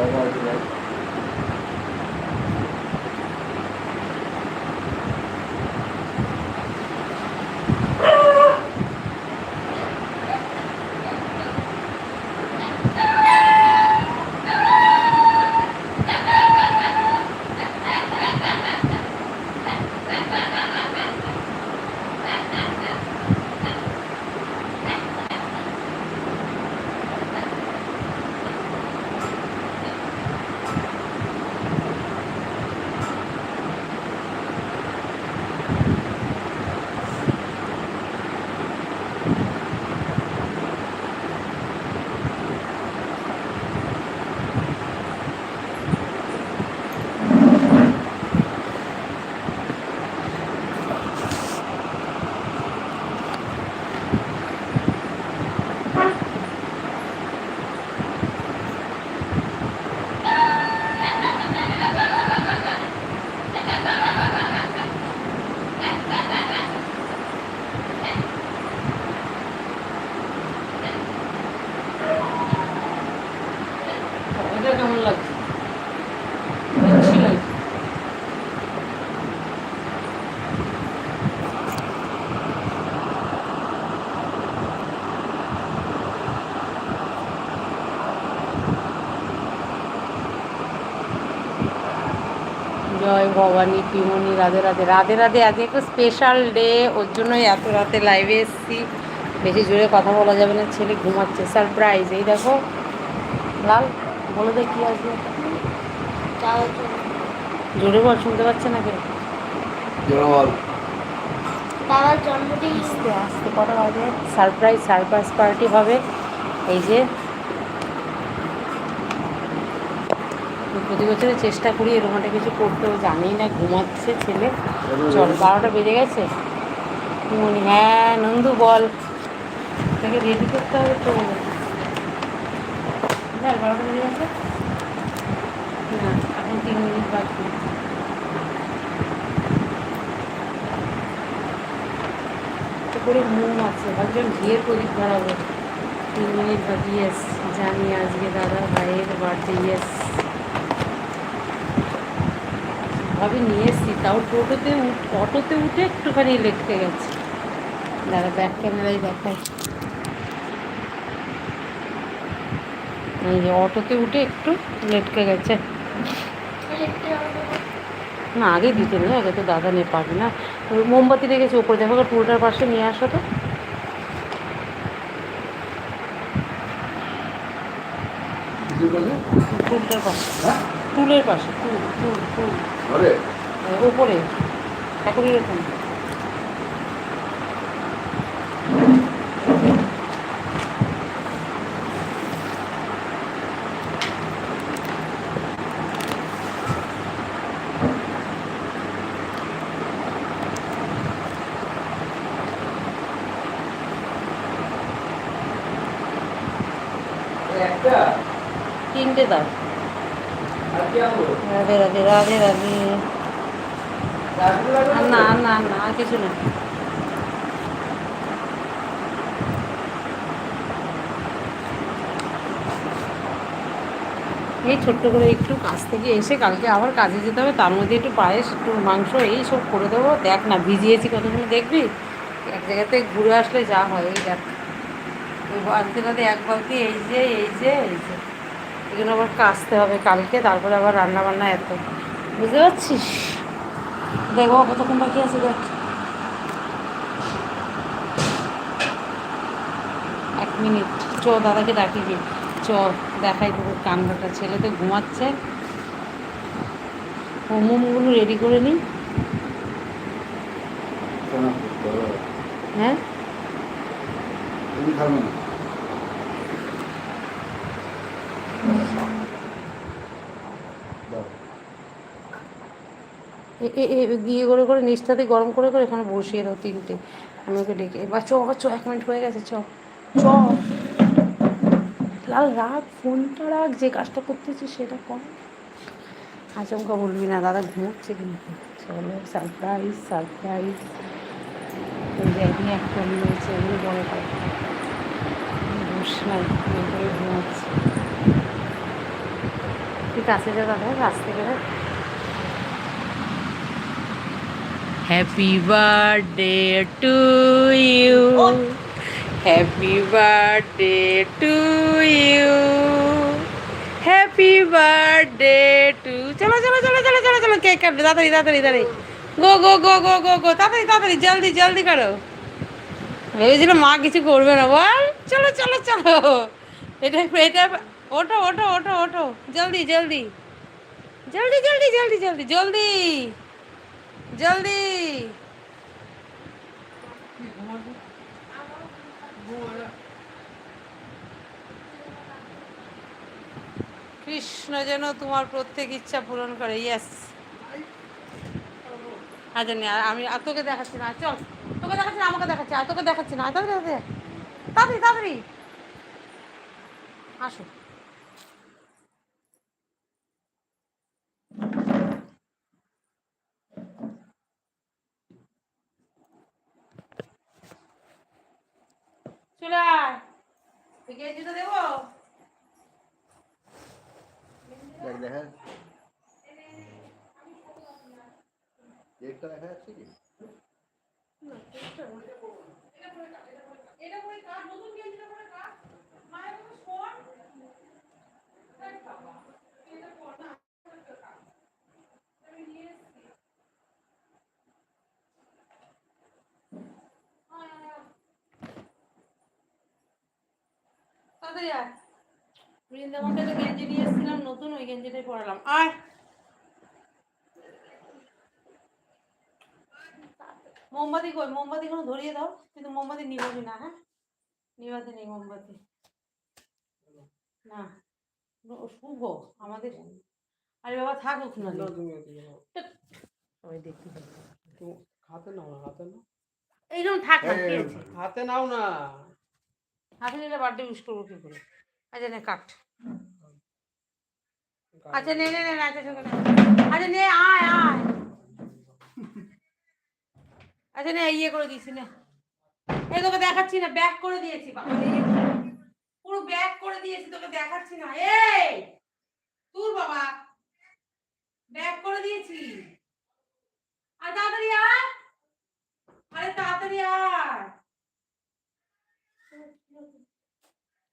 Bay bay. এটা কেমন লাগছে? জয় ভবানী পিমনি রাধে রাধে। রাধে রাধে আজকে একটা স্পেশাল ডে ওর জন্যই এত রাতে লাইভে এসেছি। বেশি জোরে কথা বলা যাবে না। ছেলে ঘুমাচ্ছে। সারপ্রাইজ এই দেখো, লাল। বলে দে কি আসবে। জোরে বল শুনতে পাচ্ছে না কেউ? বাবার জন্মদিন। আস্তে আস্তে কটা বাজে? সারপ্রাইজ সারপ্রাইজ পার্টি হবে। এই যে প্রতি বছরে চেষ্টা করি এরকম একটা কিছু করতে জানি না ঘুমাচ্ছে ছেলে। চল বারোটা বেজে গেছে। মনি হ্যাঁ নন্দু বল। তাকে রেডি করতে হবে তো। দেখ বারোটা বেজে গেছে। না, এখন তিন মিনিট বাকি। করে মোম আছে। ভাবছিলাম ঘিয়ের প্রদীপ ধরাবো তিন মিনিট বাকি ইয়েস জানি আজকে দাদা ভাইয়ের বার্থডে ইয়েস ভাবে নিয়ে এসছি, তাও টোটোতে অটোতে উঠে একটুখানি লেটকে গেছে। দাদা ব্যাক ক্যামেরায় দেখাই এই যে অটোতে উঠে একটু লেটকে গেছে। না আগে দিতে নেই আগে তো দাদা নিয়ে পারবে না। মোমবাতি রেখেছে ওপরে দেখো টুলটার পাশে নিয়ে আসো তো। টুলটার পাশে? টুলের পাশে। টুল টুল টুল ওপরে। এখন এরকম তিনটে দাও। রাধে রাধে রাধে রাধে। না আর না আর না আর কিছু না। এই ছোট্ট করে একটু কাজ থেকে এসে কালকে আবার কাজে যেতে হবে তার মধ্যে একটু পায়েস একটু মাংস এই সব করে দেবো। দেখ না ভিজিয়েছি কতক্ষণ দেখবি? এক জায়গাতে ঘুরে আসলে যা হয় এই দেখ। ওই বালতি এক বালতি এই যে এই যে এই যে। এগুলো আবার কাচতে হবে কালকে তারপরে আবার রান্না বান্না এত। বুঝতে পারছিস? দেখো কতক্ষণ বাকি আছে দেখ। এক মিনিট। চ দাদাকে ডাকি গিয়ে চ দেখাই তোকে কান্দাটা ছেলে তো ঘুমাচ্ছে। হোমগুলো রেডি করে নিই হ্যাঁ? গিয়ে করে করে নিচটাতে গরম করে করে এখানে বসিয়ে দাও তিনটে। আমি ওকে ডেকে, এবার চ চ, এক মিনিট হয়ে গেছে, চ। চ। লাল রাগ, ফোনটা রাখ যে কাজটা করতেছি সেটা কর। আচমকা বলবি না, দাদা ঘুমোচ্ছে কিন্তু চলো সারপ্রাইজ সারপ্রাইজ একদিন একটা রয়েছে এগুলো বড় নাই ঘুমাচ্ছে। কাছে যা, দাদা, কাছ থেকে happy birthday to you happy birthday to you happy birthday to চলো চলো চলো চলো চলো চলো কেক কাটবে তাড়াতাড়ি তাড়াতাড়ি তাড়াতাড়ি। গো গো গো গো গো গো তাড়াতাড়ি তাড়াতাড়ি জলদি জলদি করো ভেবেছিল মা কিছু করবে না। বল চলো চলো চলো। এটা এটা ওঠো ওঠো ওঠো ওঠো। জলদি জলদি। জলদি জলদি জলদি জলদি জলদি। জলদি। কৃষ্ণ যেন তোমার প্রত্যেক ইচ্ছা পূরণ করে ইয়েস আর আমি আর তোকে দেখাচ্ছি না, চল। তোকে দেখাচ্ছি না, আমাকে দেখাচ্ছি, আর তোকে দেখাচ্ছি না তাড়াতাড়ি তাড়াতাড়ি। আসো চলে আয় তুই গেঞ্জিটা দেবো দেখ দেখা কেকটা দেখা যাচ্ছে কি এটা করে কাট নতুন গেঞ্জিটা করে কাট মায়ের কোনো শোন বাবা এটা কর না আমি নিয়ে এসেছি আয়, আয়, আয়। তাড়াতাড়ি আয়। বৃন্দাবনকে তো গেঞ্জি নিয়ে এসেছিলাম নতুন ওই গেঞ্জিটাই পরালাম। আয়। মোমবাতি কই? মোমবাতি কোনো ধরিয়ে দাও কিন্তু মোমবাতি নিবাবি না হ্যাঁ? নিবাতে নেই মোমবাতি। না। শুভ আমাদের। আরে বাবা থাকুক না হাতে নাও হাতে নাও। এইরকম থাক? হাতে নাও না। নিলে বার্থডে উইশ করব কি করে? আচ্ছা নে কাট। আচ্ছা নে নে আচ্ছা। আচ্ছা নে আয় আয়। আচ্ছা নে ইয়ে করে দিয়েছি না। এই তোকে দেখাচ্ছি না ব্যাক করে দিয়েছি বাবা পুরো ব্যাক করে দিয়েছি তোকে দেখাচ্ছি না। এই তোর বাবা ব্যাক করে দিয়েছি। আর তাড়াতাড়ি আয়। আরে তাড়াতাড়ি আয়।